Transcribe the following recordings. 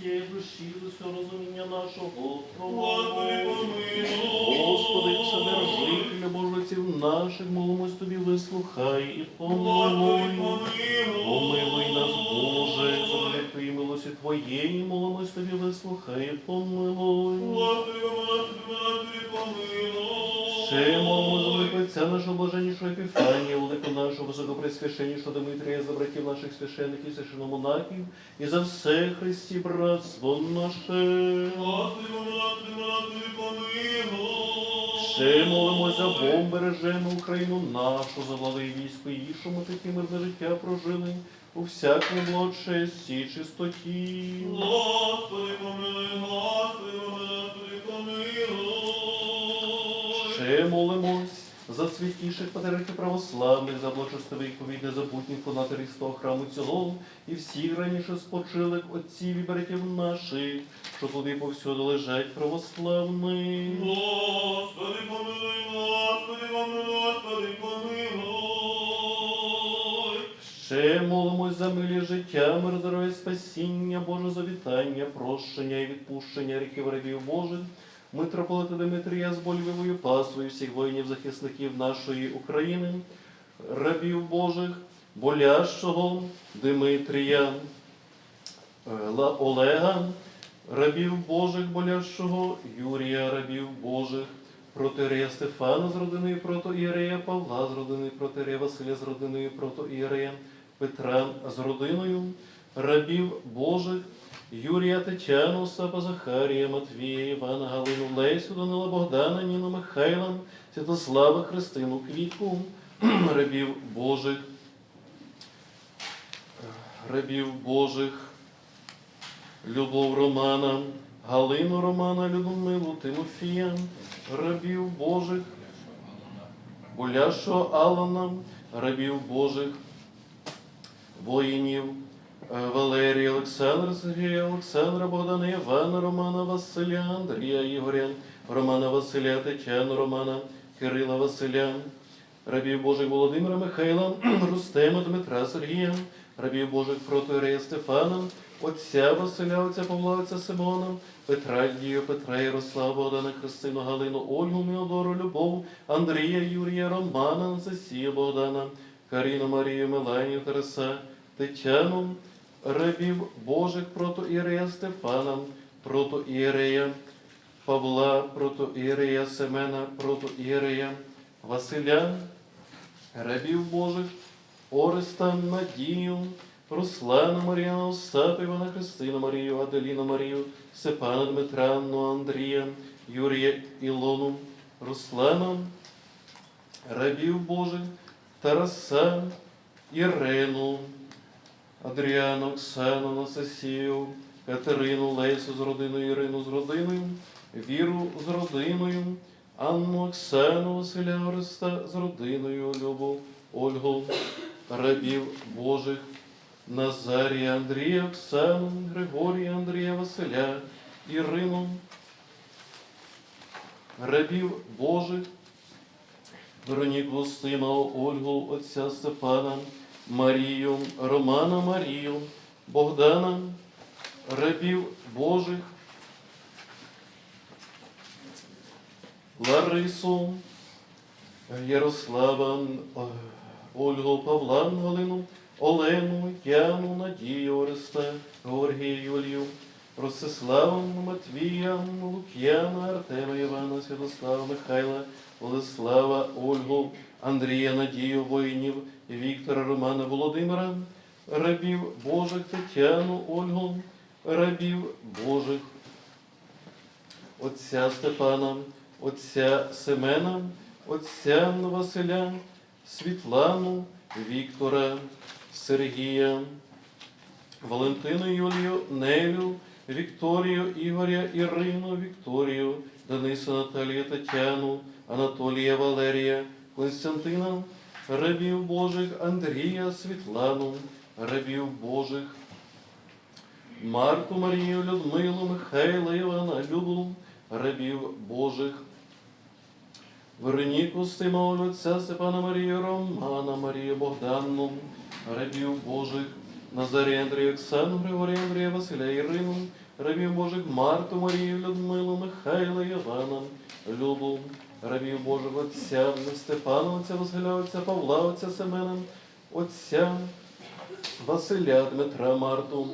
всієї душі, з усього розуміння нашого. Господи, помилуй. Господи, вседержителя Божиців наших, молимось тобі, вислухай і помилуй. помилуй. Нас, Боже, за великої милості Твоєї, молимось тобі, вислухай і помилуй. Господи, помилуй. За Отця нашого блаженнішого Епіфанія, велику нашого високопресвященнішого Дмитрія, за братів наших священників, священомонахів, і за все Христі братство наше. Помилуй. Ще молимо за Бог, бережемо Україну нашу, за влади і військо, і що ми таке мирне життя прожили у всякому благочесті і чистоті. Господи, помилуй, Господи, Господи, за святіших патріархів православних, за благочестивих повід незабутніх фонаторів з того храму цього, і всіх раніше спочилих отців і братів наших, що туди повсюди лежать православні. Господи, помилуй, Господи, помилуй, Господи, помилуй. Ще молимось за милі життя, мир, здоров'я, спасіння, Боже завітання, прощення і відпущення ріків рабів Божих, митрополита Дмитрія з Больвівою пасвою всіх воїнів-захисників нашої України, рабів Божих, болящого Дмитрія, е, Олега, рабів Божих, болящого Юрія, рабів Божих, протирея Стефана з родиною протоієрея, Павла з родиною протирея, Василя з родиною протоієрея, Петра з родиною, рабів Божих, Юрія Тетяну, Остапа Захарія, Матвія, Івана, Галину, Лесю, Данила, Богдана, Ніну, Михайла, Святослава, Христину, Квітку, рабів Божих, рабів Божих, Любов Романа, Галину Романа, Людмилу, Тимофія, рабів Божих, Боляшого Алана, рабів Божих, воїнів, Валерія, Олександра, Сергія, Олександра, Богдана, Івана, Романа, Василя, Андрія, Ігоря, Романа Василя, Тетяну, Романа, Кирила Василя, рабів Божих Володимира Михайла, Рустема, Дмитра, Сергія, рабів Божих Протоірея Стефана, отця Василя, отця Павла, отця Симона, Петра Дію, Петра Ярослава, Богдана, Христину, Галину, Ольгу, Міодору, Любов, Андрія, Юрія, Романа, Анастасію, Богдана, Каріну, Марію, Меланію, Тараса, Тетяну, рабів Божих протоірея Стефана, протоірея Павла, протоірея Семена, протоірея Василя, рабів Божих, Ореста, Надію, Руслана Маріяна, Остапа, Івана Христину Марію, Аделіну Марію, Степана Дмитра, Андрія, Юрія Ілону, Руслана, рабів Божих, Тараса, Ірину, Адріану, Оксану, Анастасію, Катерину, Лесю з родиною, Ірину з родиною, Віру з родиною, Анну, Оксану, Василя Ореста з родиною, Любу, Ольгу, рабів Божих, Назарія, Андрія, Оксану, Григорія, Андрія, Василя, Ірину, рабів Божих, Вероніку Устима, Ольгу, отця Степана, Марію, Романа Марію, Богдана, рабів Божих, Ларису, Ярослава, е, Ольгу, Павла, Галину, Олену, Яну, Надію, Ореста, Георгія, Юлію, Ростислава, Матвія, Лук'яна, Артема, Івана, Святослава, Михайла, Владислава, Ольгу, Андрія, Надію, воїнів, Віктора, Романа, Володимира, рабів Божих, Тетяну, Ольгу, рабів Божих, отця Степана, отця Семена, отця Василя, Світлану, Віктора, Сергія, Валентину Юлію, Нелю, Вікторію, Ігоря, Ірину, Вікторію, Дениса, Наталію, Тетяну, Анатолія, Валерія, Константина, рабів Божих, Андрія, Світлану, рабів Божих, Марку, Марію, Людмилу, Михайла, Івана, Любу, рабів Божих, Вероніку, Стимову, отця Степана Марію, Романа, Марію, Богданну, рабів Божих, Назарія, Андрія, Оксану, Григорія, Андрія, Василя, Ірину, рабів Божих Марту, Марію, Людмилу, Михайла, Івана, Любу, рабів Божих Отця, Степана, Отця Василя, Отця Павла, Отця Семена, Отця Василя, Дмитра, Марту,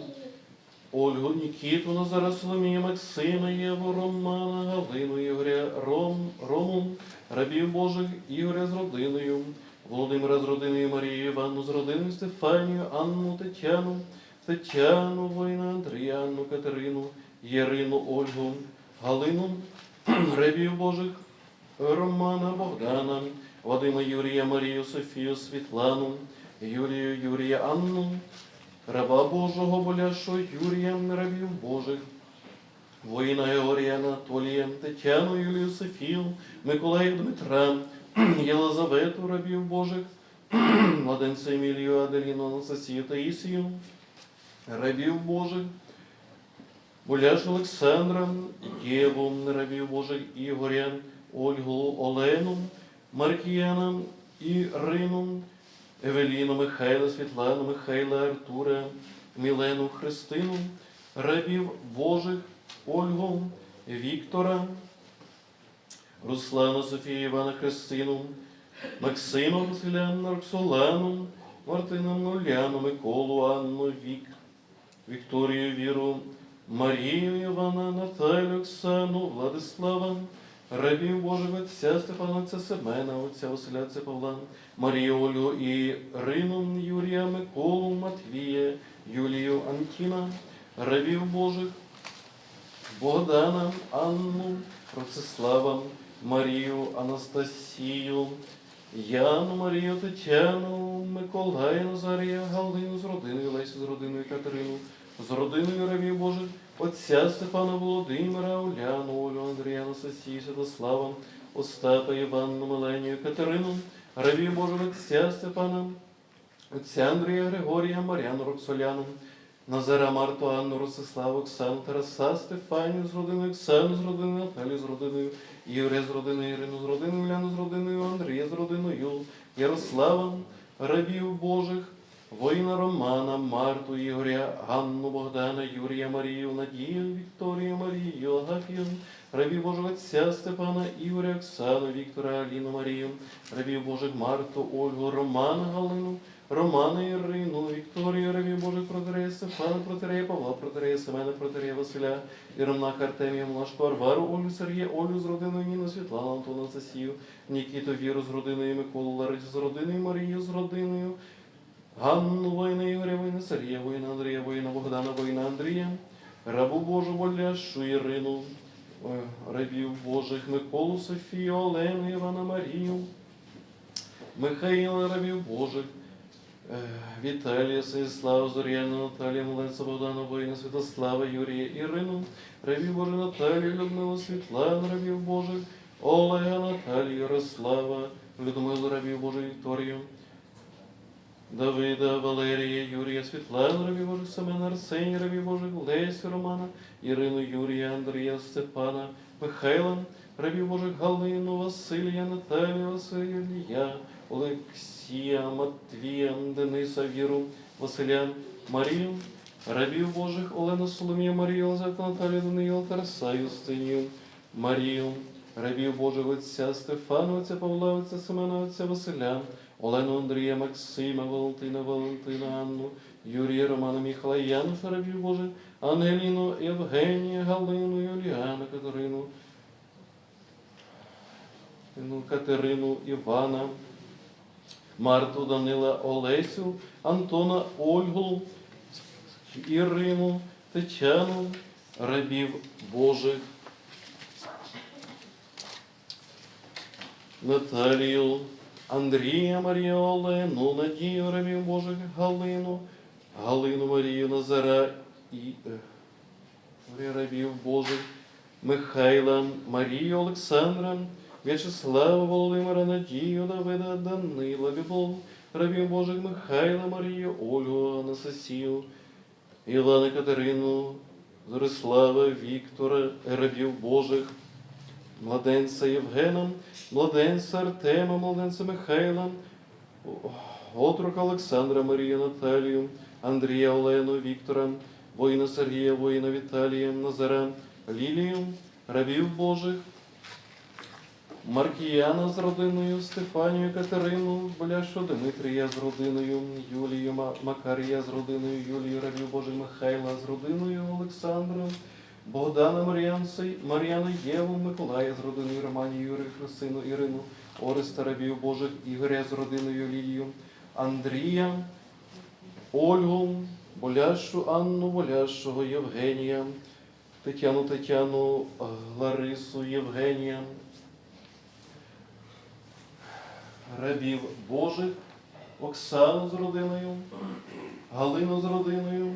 Ольгу, Нікіту, Назара, Соломію, Максима, Єву, Романа, Галину, Ігоря, Ром, Рому, рабів Божих, Ігоря з родиною, Володимира з родиною, Марію, Іванну з родиною, Стефанію, Анну, Тетяну, Тетяну, воїна, Андріану, Катерину, Єрину, Ольгу, Галину, рабів Божих, Романа, Богдана, Вадима, Юрія, Марію, Софію, Світлану, Юлію, Юрія, Анну, раба Божого боляшого Юрія, рабів Божих, воїна Георгія Анатолія, Тетяну, Юлію, Софію, Миколая Дмитра, Єлизавету, рабів Божих, младенця Емілію, Аделіну, Анастасію, Таїсію, рабів Божих, Боляш Олександра, Єву, рабів Божих, Ігоря, Ольгу, Олену, Маркіяна, Ірину, Евеліну, Михайла, Світлану, Михайла, Артура, Мілену, Христину, рабів Божих, Ольгу, Віктора, Руслана, Софію, Івана, Христину, Максима, Василяна, Роксолану, Мартина, Нуляну, Миколу, Анну, Вік, Вікторію, Віру, Марію, Івана, Наталю, Оксану, Владислава, рабів Божих Отця Стефана, Отця Семена, Отця Василя, Отця Павла, Марію, Ольгу і Рину, Юрія, Миколу, Матвія, Юлію, Антіна, рабів Божих, Богдана, Анну, Ростислава, Марію, Анастасію, Яну, Марію, Тетяну, Миколая, Назарія, Галину з родиною, Лесю з родиною Катерину, з родиною рабів Божих, Отця Степана Володимира, Уляну, Олю, Андрія, Анастасію, Святослава, Остапа, Іванну, Меленію, Катерину, рабів Божих, Отця Степана, Отця Андрія, Григорія, Мар'яну, Роксоляну, Назара, Марту, Анну, Ростиславу, Оксану, Тараса, Стефанію з родиною, Оксану з родиною, Наталію з родиною, Ігоря з родиною, Ірину з родиною, Уляну з родиною, Андрія з родиною, Ярослава, рабів Божих, воїна Романа, Марту, Ігоря, Ганну, Богдана, Юрія, Марію, Надію, Вікторію, Марію, Агафію, рабів Божих Отця Степана, Ігоря, Оксану, Віктора, Аліну, Марію, рабів Божих Марту, Ольгу, Романа, Галину, Романа Ірину, Вікторію, рабів Божих Протерея, Стефана, Протерея, Павла, Протерея, Семена, Протерея, Василя, Ірмнака, Артемія, Млашку, Арвару, Олю, Сергія, Олю з родиною Ніну, Світлану, Антона, Засію, Нікіту, Віру з родиною Миколу, Ларису з родиною, Марію з родиною, Ганну, воїна Ігоря, воїна Сергія, воїна Андрія, воїна Богдана, воїна Андрія, рабу Божу, Боляшу, Ірину, рабів Божих, Миколу, Софію, Олену, Івана, Марію, Михаїла, рабів Божих, Е, Віталія, Станіслава, Зоряна, Наталія, Миленця, Богдана, воїна, Святослава, Юрія, Ірину, рабів Божих, Наталію, Людмилу, Світлану, рабів Божих, Олега, Наталію, Ярослава, Людмилу, рабів Божих, Вікторію, Давида, Валерія, Юрія, Світлану, рабів Божих, Семена, Арсенія, рабів Божих, Лесю, Романа, Ірину, Юрія, Андрія, Степана, Михайла, рабів Божих, Галину, Василія, Наталію, Василія, Ілля, Олексія, Матвія, Дениса, Віру, Василя, Марію, рабів Божих, Олену, Соломію, Марію, Лазаку, Наталію, Даниїла, Тараса, Юстинію, Марію, рабів Божих Отця Стефана, Отця Павла, Отця Семена, Отця Василя, Олену, Андрія, Максима, Валентина, Валентина, Анну, Юрія, Романа, Міхала, Януша, рабів Божих, Ангеліну, Євгенія, Галину, Юліана, Катерину, ну, Катерину, Івана, Марту, Данила, Олесю, Антона, Ольгу, Ірину, Тетяну, рабів Божих, Наталію, Андрія, Марію, Олену, Надію, рабів Божих, Галину, Галину, Марію, Назара і е, рабів Божих, Михайла, Марію, Олександра, В'ячеслава, Володимира, Надію, Давида, Данила, Любов, рабів Божих, Михайла, Марію, Ольгу, Анастасію, Івана Катерину, Зорислава, Віктора, рабів Божих, младенця Євгена, младенця Артема, младенця Михайла, отрука Олександра, Марію, Наталію, Андрія, Олену, Віктора, воїна Сергія, воїна Віталія, Назара, Лілію, рабів Божих, Маркіяна з родиною, Стефанію, Катерину, Боляшу, Дмитрія з родиною, Юлію, Макарія з родиною, Юлію, рабів Божих, Михайла з родиною, Олександру, Богдана Мар'яна Єву, Миколая з родиною, Романію, Юрію, Христину, Ірину, Ореста, рабів Божих, Ігоря з родиною, Лілію, Андрія, Ольгу, Боляшу, Анну, Боляшого, Євгенія, Тетяну, Тетяну, Ларису, Євгенія, рабів Божих, Оксану з родиною, Галину з родиною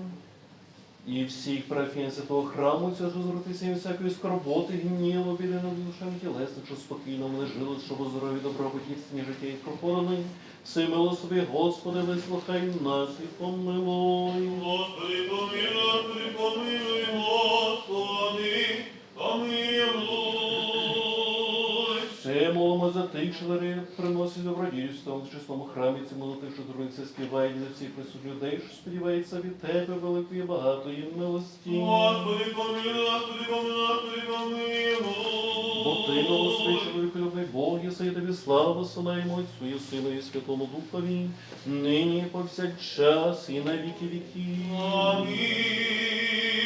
і всіх парафіян святого храму, цього що і всякої скорботи, гніву, біди над душами тілесних, що спокійно вони жили, щоб у здорові життя і проходили. Все милосові, Господи, вислухай нас і помилуй. Господи, помилуй, помилуй, Господи, молимо за тих, що дари приносить добродійство в чесному храмі цьому за тих, що друзі співають за всіх присуд людей, що сподівається від тебе великої багатої милості. Господи, помилуй, Господи, помилуй, Господи, помилуй. Бо ти милостивий чоловік, любий Бог, єси і тобі славу посилаємо Отцю і Сину і Святому Духові, нині повсякчас і на віки віків. Амінь.